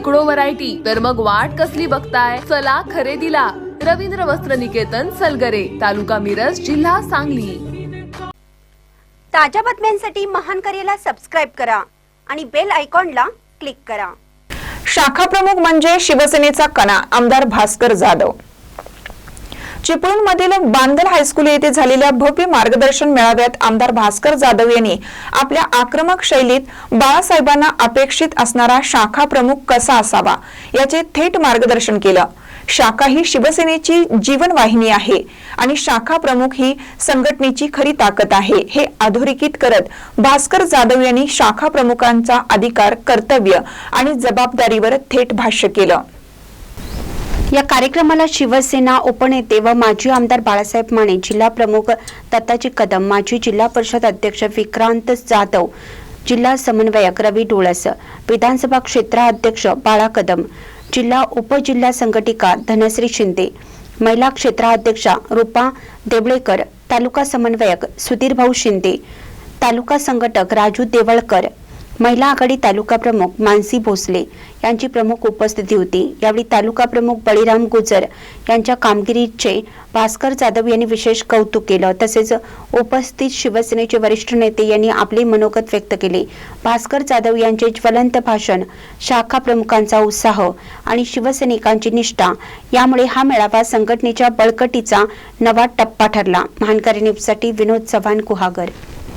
शेकडो व्हरायटी तर मग वाट कसली बघताय? चला खरेदीला. रवींद्र वस्त्र निकेतन सलगरे तालुका मिरज जिल्हा सांगली. ताज्या बातम्यांसाठी महान करेला सबस्क्राईब करा आणि बेल आयकॉनला क्लिक करा. शाखा प्रमुख म्हणजे शिवसेनेचा कणा आमदार भास्कर जाधव. चिपळूण मधील बांदल हायस्कूल येथे झालेल्या भव्य मार्गदर्शन मेळाव्यात आमदार भास्कर जाधव यांनी आपल्या आक्रमक शैलीत बाळासाहेबांना अपेक्षित असणारा शाखा प्रमुख कसा असावा याचे थेट मार्गदर्शन केलं. शाखा ही शिवसेनेची जीवनवाहिनी आहे आणि शाखा प्रमुख ही संघटनेची खरी ताकद आहे हे अधोरेखित करत भास्कर जाधव यांनी शाखा प्रमुखांचा अधिकार कर्तव्य आणि जबाबदारीवर थेट भाष्य केलं. या कार्यक्रमाला शिवसेना उपनेते व माजी आमदार बाळासाहेब माने जिल्हा प्रमुख दत्ताजी कदम माजी जिल्हा परिषद अध्यक्ष विक्रांत जाधव जिल्हा समन्वयक रवी डोळस विधानसभा क्षेत्राध्यक्ष बाळा कदम जिल्हा उपजिल्हा संघटिका धनश्री शिंदे महिला क्षेत्राध्यक्षा रूपा देवळेकर तालुका समन्वयक सुधीर भाऊ शिंदे तालुका संघटक राजू देवळकर महिला आघाडी तालुका प्रमुख मानसी भोसले यांची प्रमुख उपस्थिती होती. यावेळी तालुका प्रमुख बळीराम गुजर यांच्या कामगिरीचे भास्कर जाधव यांनी विशेष कौतुक केलं. तसेच उपस्थित शिवसेनेचे वरिष्ठ नेते यांनी आपले मनोगत व्यक्त केले. भास्कर जाधव यांचे ज्वलंत भाषण शाखा प्रमुखांचा उत्साह आणि शिवसैनिकांची निष्ठा यामुळे हा मेळावा संघटनेच्या बळकटीचा नवा टप्पा ठरला. महानकरी न्यूजसाठी विनोद चव्हाण कुहागर.